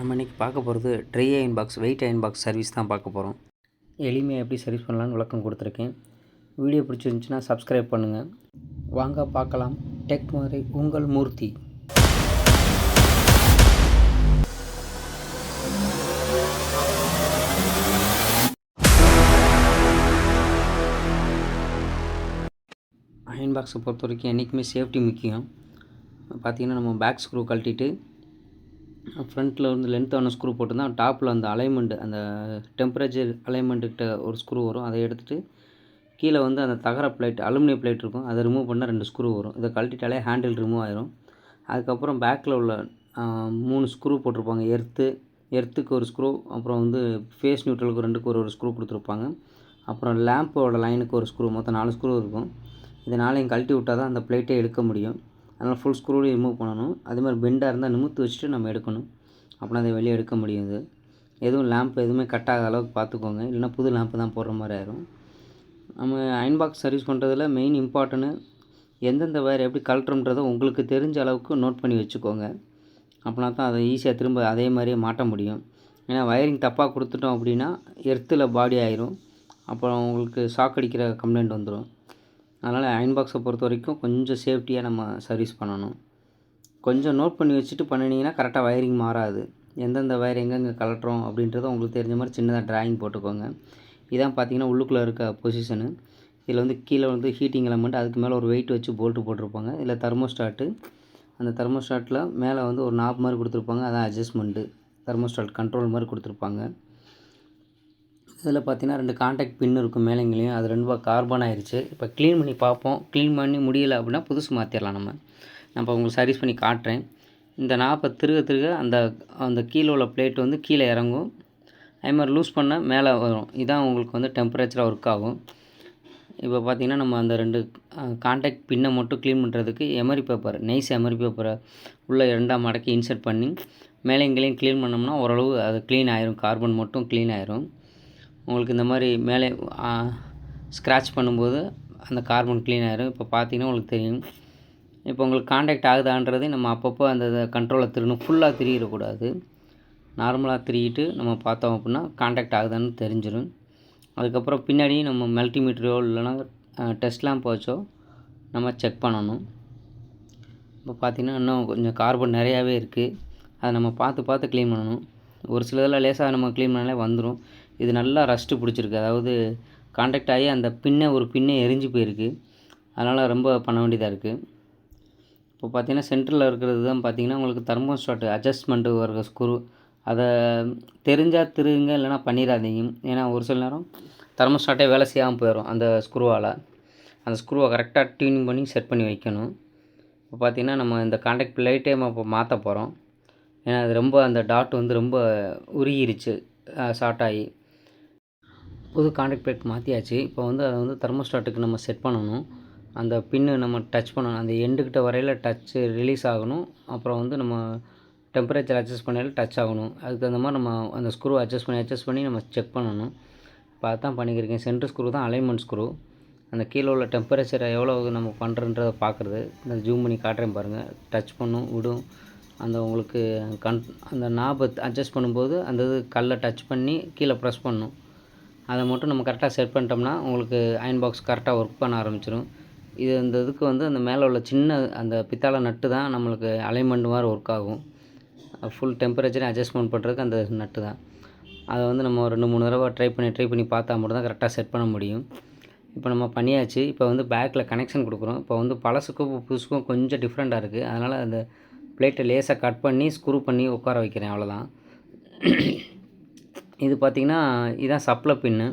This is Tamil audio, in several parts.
நம்ம இன்றைக்கி பார்க்க போகிறது dry iron box weight iron box service தான் பார்க்க போகிறோம். எளிமையாக எப்படி சர்வீஸ் பண்ணலான்னு விளக்கம் கொடுத்துருக்கேன். வீடியோ பிடிச்சிருந்துச்சுன்னா சப்ஸ்கிரைப் பண்ணுங்கள் வாங்க பார்க்கலாம். டெக் மாதிரி உங்கள் மூர்த்தி. அயன் பாக்ஸை பொறுத்த வரைக்கும் என்றைக்குமே சேஃப்டி முக்கியம். பார்த்திங்கன்னா நம்ம பேக் ஸ்க்ரூ கழட்டிட்டு ஃப்ரண்ட்டில் வந்து லென்த்தான ஸ்க்ரூ போட்டு தான் டாப்பில் அந்த அலைன்மெண்ட் அந்த டெம்பரேச்சர் அலைன்மெண்ட்டுக்கிட்ட ஒரு ஸ்க்ரூ வரும். அதை எடுத்துகிட்டு கீழே வந்து அந்த தகர பிளேட் அலுமினிய பிளேட் இருக்கும். அதை ரிமூவ் பண்ணால் ரெண்டு ஸ்க்ரூ வரும். இதை கழட்டிட்டாலே ஹேண்டில் ரிமூவ் ஆயிரும். அதுக்கப்புறம் பேக்கில் உள்ள மூணு ஸ்க்ரூ போட்டிருப்பாங்க. எர்த்து எர்த்துக்கு ஒரு ஸ்க்ரூ அப்புறம் வந்து ஃபேஸ் நியூட்ரலுக்கு ரெண்டுக்கு ஒரு ஒரு ஸ்க்ரூ கொடுத்துருப்பாங்க. அப்புறம் லேம்போட லைனுக்கு ஒரு ஸ்க்ரூ மொத்தம் நாலு ஸ்க்ரூ இருக்கும். இதனாலையும் கழட்டி விட்டால் தான் அந்த பிளேட்டே எடுக்க முடியும். அதனால் ஃபுல் ஸ்க்ரூலையும் ரிமூவ் பண்ணணும். அதே மாதிரி பெண்டாக இருந்தால் நிமித்து வச்சுட்டு நம்ம எடுக்கணும். அப்படின்னா அதை வெளியே எடுக்க முடியும் எதுவும் லேம்ப் எதுவுமே கட் ஆகாத அளவுக்கு பார்த்துக்கோங்க. இல்லைனா புது லேம்ப்பு தான் போடுற மாதிரி ஆயிரும். நம்ம அயன் பாக்ஸ் சர்வீஸ் பண்ணுறதுல மெயின் இம்பார்ட்டன்னு எந்தெந்த வயர் எப்படி கழட்டுறோன்றதை உங்களுக்கு தெரிஞ்ச அளவுக்கு நோட் பண்ணி வச்சுக்கோங்க. அப்படின்னா தான் அதை ஈஸியாக திரும்ப அதே மாதிரியே மாட்ட முடியும். ஏன்னா வயரிங் தப்பாக கொடுத்துட்டோம் அப்படின்னா எர்த்தில் பாடி ஆயிரும். அப்புறம் உங்களுக்கு ஷாக் அடிக்கிற கம்ப்ளைண்ட் வந்துடும் அதனால் அயன் பாக்ஸை பொறுத்த வரைக்கும் கொஞ்சம் சேஃப்டியாக நம்ம சர்வீஸ் பண்ணணும். கொஞ்சம் நோட் பண்ணி வச்சுட்டு பண்ணினீங்கன்னா கரெக்டாக வயரிங் மாறாது. எந்தெந்த வயர் எங்கெங்கே கலட்டுறோம் அப்படின்றத உங்களுக்கு தெரிஞ்ச மாதிரி சின்னதாக டிராயிங் போட்டுக்கோங்க. இதான் பார்த்தீங்கன்னா உள்ளுக்குள்ளே இருக்க பொசிஷனு இதில் வந்து கீழே வந்து ஹீட்டிங் எலமெண்ட் அதுக்கு மேலே ஒரு வெயிட் வச்சு போல்ட்டு போட்டிருப்பாங்க. இதில் தெர்மோஸ்டாட்டு அந்த தெர்மோஸ்டாட்டில் மேலே வந்து ஒரு நாப் மாதிரி கொடுத்துருப்பாங்க. அதான் அட்ஜஸ்ட்மெண்ட்டு தெர்மோஸ்டாட் கண்ட்ரோல் மாதிரி கொடுத்துருப்பாங்க. இதில் பார்த்தீங்கன்னா ரெண்டு காண்டாக்ட் பின் இருக்கும் மேலேங்களையும். அது ரெண்டு கார்பன் ஆயிடுச்சு இப்போ க்ளீன் பண்ணி பார்ப்போம். க்ளீன் பண்ணி முடியலை அப்படின்னா புதுசு மாற்றிடலாம் நம்ம. நான் இப்போ உங்களுக்கு சர்வீஸ் பண்ணி காட்டுறேன். இந்த நாற்பது திருக திருக அந்த அந்த கீழே உள்ள பிளேட் வந்து கீழே இறங்கும். அதே மாதிரி லூஸ் பண்ணால் மேலே வரும். இதான் உங்களுக்கு வந்து டெம்பரேச்சராக ஒர்க் ஆகும். இப்போ பார்த்திங்கன்னா நம்ம அந்த ரெண்டு காண்டாக்ட் பின்னை மட்டும் க்ளீன் பண்ணுறதுக்கு எமரி பேப்பர் நைஸ் எமரி பேப்பரை உள்ளே ரெண்டாக மடக்கி இன்சர்ட் பண்ணி மேலே எங்கேயும் க்ளீன் பண்ணோம்னா ஓரளவு அது க்ளீன் ஆயிரும். கார்பன் மட்டும் க்ளீன் ஆயிரும். உங்களுக்கு இந்த மாதிரி மேலே ஸ்க்ராட்ச் பண்ணும்போது அந்த கார்பன் க்ளீன் ஆயிரும். இப்போ பார்த்தீங்கன்னா உங்களுக்கு தெரியும். இப்போ உங்களுக்கு காண்டாக்ட் ஆகுதான்றது நம்ம அப்பப்போ அந்த கண்ட்ரோலை திருணும் ஃபுல்லாக திரியிடக்கூடாது நார்மலாக திரியிட்டு நம்ம பார்த்தோம் அப்படின்னா காண்டாக்ட் ஆகுதான்னு தெரிஞ்சிடும் அதுக்கப்புறம் பின்னாடி நம்ம மல்டிமீட்டரோ இல்லைன்னா டெஸ்ட் லேம்ப் வச்சோ நம்ம செக் பண்ணணும். இப்போ பார்த்திங்கன்னா இன்னும் கொஞ்சம் கார்பன் நிறையாவே இருக்குது அதை நம்ம பார்த்து பார்த்து க்ளீன் பண்ணணும். ஒரு சிலதில் லேசாக நம்ம க்ளீன் பண்ணாலே வந்துடும் இது நல்லா ரஸ்ட்டு பிடிச்சிருக்கு. அதாவது காண்டாக்ட் ஆகி அந்த பின்னே ஒரு பின்னே எரிஞ்சு போயிருக்கு. அதனால் ரொம்ப பண்ண வேண்டியதாக இருக்குது இப்போ பார்த்தீங்கன்னா சென்டரில் இருக்கிறது தான் பார்த்தீங்கன்னா உங்களுக்கு தர்மோஸ்டாட்டு அட்ஜஸ்ட்மெண்ட்டு வர ஸ்க்ரூ அதை தெரிஞ்சால் திருங்க இல்லைனா பண்ணிடாதீங்க. ஏன்னா ஒரு சில நேரம் தர்மோஸ்டாட்டே வேலை செய்யாமல் போயிடும் அந்த ஸ்க்ரூவால் அந்த ஸ்க்ரூவை கரெக்டாக டியூனிங் பண்ணி செட் பண்ணி வைக்கணும். இப்போ பார்த்தீங்கன்னா நம்ம இந்த காண்டாக்ட் பிளேட்டே நம்ம இப்போ மாற்ற போகிறோம் ஏன்னா அது ரொம்ப அந்த டாட் வந்து ரொம்ப உருகிருச்சு. ஷார்ட் ஆகி. புது காண்டாக்ட் பிளேட் மாற்றியாச்சு இப்போ வந்து அதை வந்து தெர்மோஸ்டாட்டுக்கு நம்ம செட் பண்ணணும். அந்த பின்னு நம்ம டச் பண்ணணும். அந்த எண்டுக்கிட்ட வரையில் டச்சு ரிலீஸ் ஆகணும். அப்புறம் வந்து நம்ம டெம்பரேச்சர் அட்ஜஸ்ட் பண்ணாலும் டச் ஆகணும். அதுக்கு தகுந்த மாதிரி நம்ம அந்த ஸ்க்ரூ அட்ஜஸ்ட் பண்ணி அட்ஜஸ்ட் பண்ணி நம்ம செக் பண்ணணும். இப்போ அதான் பண்ணிக்கிருக்கேன். சென்டர் ஸ்க்ரூ தான் அலைன்மெண்ட் ஸ்க்ரூ அந்த கீழே உள்ள டெம்பரேச்சரை எவ்வளோ நம்ம பண்ணுறன்றதை பார்க்குறது. இந்த ஜூம் பண்ணி காட்டுறேன் பாருங்கள் டச் பண்ணும் விடும். அந்த உங்களுக்கு கன் அந்த நாபை அட்ஜஸ்ட் பண்ணும்போது அந்த இது கல்லை டச் பண்ணி கீழே ப்ரெஸ் பண்ணும். அதை மட்டும் நம்ம கரெக்டாக செட் பண்ணிட்டோம்னா உங்களுக்கு அயன் பாக்ஸ் கரெக்டாக ஒர்க் பண்ண ஆரம்பிச்சிடும் இது இந்த இதுக்கு வந்து அந்த மேலே உள்ள சின்ன அந்த பித்தாளை நட்டு தான் நம்மளுக்கு அலைன்மெண்ட் மாதிரி ஒர்க் ஆகும். ஃபுல் டெம்பரேச்சரை அட்ஜஸ்ட்மெண்ட் பண்ணுறதுக்கு அந்த நட்டு தான். அதை வந்து நம்ம ஒரு ரெண்டு மூணு தடவை ட்ரை பண்ணி ட்ரை பண்ணி பார்த்தா மட்டும் தான் கரெக்டாக செட் பண்ண முடியும். இப்போ நம்ம பண்ணியாச்சு. இப்போ வந்து பேக்கில் கனெக்ஷன் கொடுக்குறோம். இப்போ வந்து பழசுக்கும் புதுசுக்கும் கொஞ்சம் டிஃப்ரெண்ட்டாக இருக்குது அதனால் அந்த பிளேட்டை லேசாக கட் பண்ணி ஸ்க்ரூ பண்ணி உட்கார வைக்கிறேன். அவ்வளோதான் இது பார்த்திங்கன்னா இதுதான் சப்ளை பின்னு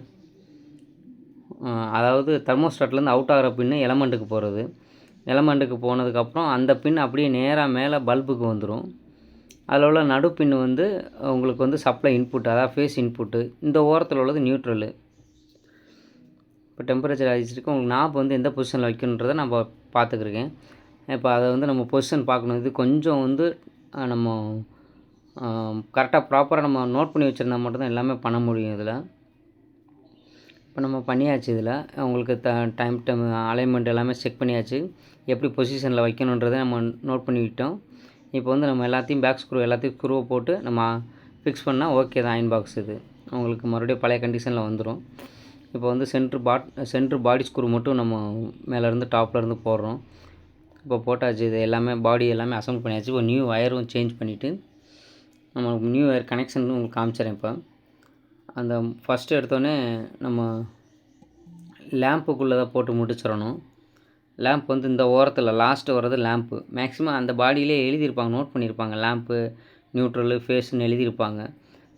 அதாவது தெர்மோஸ்டாட்லேருந்து அவுட் ஆகிற பின்னு எலமெண்ட்டுக்கு போகிறது எலமெண்ட்டுக்கு போனதுக்கப்புறம் அந்த பின் அப்படியே நேராக மேலே பல்புக்கு வந்துடும் அதில் உள்ள நடு பின் வந்து உங்களுக்கு வந்து சப்ளை இன்புட் அதாவது ஃபேஸ் இன்புட்டு இந்த ஓரத்தில் உள்ளது நியூட்ரலு இப்போ டெம்பரேச்சர் ஆகிடுச்சிருக்கு உங்களுக்கு நாப் வந்து எந்த பொசிஷனில் வைக்கணுன்றதை நம்ம பார்த்துக்கிருக்கேன். இப்போ அதை வந்து நம்ம பொசிஷன் பார்க்கணும். இது கொஞ்சம் வந்து நம்ம கரெக்டாக ப்ராப்பராக நம்ம நோட் பண்ணி வச்சுருந்தா மட்டும்தான் எல்லாமே பண்ண முடியும் இதில். இப்போ நம்ம பண்ணியாச்சு இதில். உங்களுக்கு த டைம் டைம் அலைன்மெண்ட் எல்லாமே செக் பண்ணியாச்சு. எப்படி பொசிஷனில் வைக்கணுன்றதை நம்ம நோட் பண்ணிக்கிட்டோம். இப்போ வந்து நம்ம எல்லாத்தையும் பேக் ஸ்க்ரூ எல்லாத்தையும் ஸ்க்ரூவை போட்டு நம்ம ஃபிக்ஸ் பண்ணால் ஓகே தான் அயன் பாக்ஸ் இது. உங்களுக்கு மறுபடியும் பழைய கண்டிஷனில் வந்துடும் இப்போ வந்து centre body centre body screw மட்டும் நம்ம மேலேருந்து டாப்லேருந்து போடுறோம். இப்போ போட்டாச்சு இது எல்லாமே பாடி எல்லாமே அசம்பிள் பண்ணியாச்சு. இப்போ நியூ ஒயரும் சேஞ்ச் பண்ணிவிட்டு நம்ம நியூ இயர் கனெக்ஷன் உங்களுக்கு காமிச்சிடறேன் இப்போ. அந்த ஃபஸ்ட்டு எடுத்தோடனே நம்ம லேம்புக்குள்ளே தான் போட்டு முடிச்சிடணும். லேம்ப் வந்து இந்த ஓரத்தில் லாஸ்ட்டு வர்றது லேம்ப்பு மேக்ஸிமம் அந்த பாடியிலே எழுதியிருப்பாங்க நோட் பண்ணியிருப்பாங்க. லேம்ப்பு நியூட்ரலு ஃபேஸ்ன்னு எழுதியிருப்பாங்க.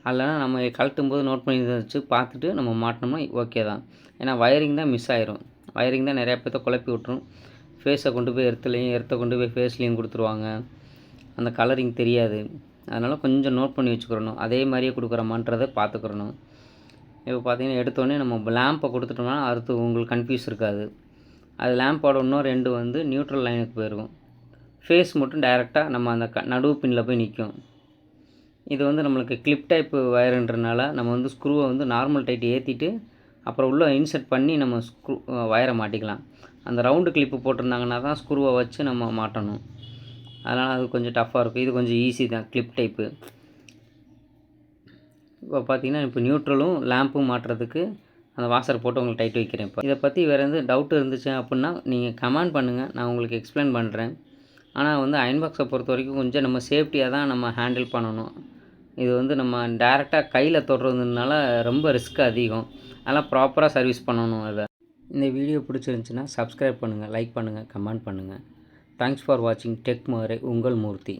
அதெல்லாம் நம்ம கழட்டும் போது நோட் பண்ணி வச்சு பார்த்துட்டு நம்ம மாட்டினோம்னா ஓகே தான். ஏன்னா வயரிங் தான் மிஸ் ஆயிரும். வயரிங் தான் நிறையா பேர்த்த குழப்பி விட்ரும் ஃபேஸை கொண்டு போய் எர்த்துலேயும் எர்த்தை கொண்டு போய் ஃபேஸ்லேயும் கொடுத்துருவாங்க. அந்த கலரிங் தெரியாது. அதனால் கொஞ்சம் நோட் பண்ணி வச்சுக்கிறணும். அதே மாதிரியே கொடுக்குறோமான்றதை பார்த்துக்கிறணும் இப்போ பார்த்தீங்கன்னா எடுத்தோடனே நம்ம லேம்பை கொடுத்துட்டோம்னா அடுத்து உங்களுக்கு கன்ஃபியூஸ் இருக்காது. அது லேம்போட இன்னும் ரெண்டு வந்து நியூட்ரல் லைனுக்கு போயிருக்கும். ஃபேஸ் மட்டும் டைரெக்டாக நம்ம அந்த க நடுவு பின்னில் போய் நிற்கும் இது வந்து நம்மளுக்கு கிளிப் டைப் வயருன்றனால நம்ம வந்து ஸ்க்ரூவை வந்து நார்மல் டைட் ஏற்றிட்டு அப்புறம் உள்ளே இன்சர்ட் பண்ணி நம்ம ஸ்க்ரூ வயரை மாட்டிக்கலாம். அந்த ரவுண்டு கிளிப்பு போட்டிருந்தாங்கன்னா தான் ஸ்க்ரூவை வச்சு நம்ம மாட்டணும். அதனால் அது கொஞ்சம் டஃப்பாக இருக்கும். இது கொஞ்சம் ஈஸி தான் கிளிப் டைப்பு இப்போ பார்த்தீங்கன்னா இப்போ நியூட்ரலும் லேம்பும் மாட்டுறதுக்கு அந்த வாசர் போட்டு உங்களுக்கு டைட் வைக்கிறேன் இப்போ. இதை பற்றி வேறு எந்த டவுட் இருந்துச்சு அப்படின்னா நீங்கள் கமெண்ட் பண்ணுங்கள் நான் உங்களுக்கு எக்ஸ்பிளைன் பண்ணுறேன் ஆனால் வந்து அயன் பாக்ஸை பொறுத்த வரைக்கும் கொஞ்சம் நம்ம சேஃப்டியாக தான் நம்ம ஹேண்டில் பண்ணணும். இது வந்து நம்ம டேரெக்டாக கையில் தொடுறதுனால ரொம்ப ரிஸ்க் அதிகம். அதெல்லாம் ப்ராப்பராக சர்வீஸ் பண்ணணும் அதை இந்த வீடியோ பிடிச்சிருந்துச்சின்னா சப்ஸ்கிரைப் பண்ணுங்கள் லைக் பண்ணுங்கள் கமெண்ட் பண்ணுங்கள் தேங்க்ஸ் ஃபார் வாட்சிங் டெக் மாரே உங்கள் மூர்த்தி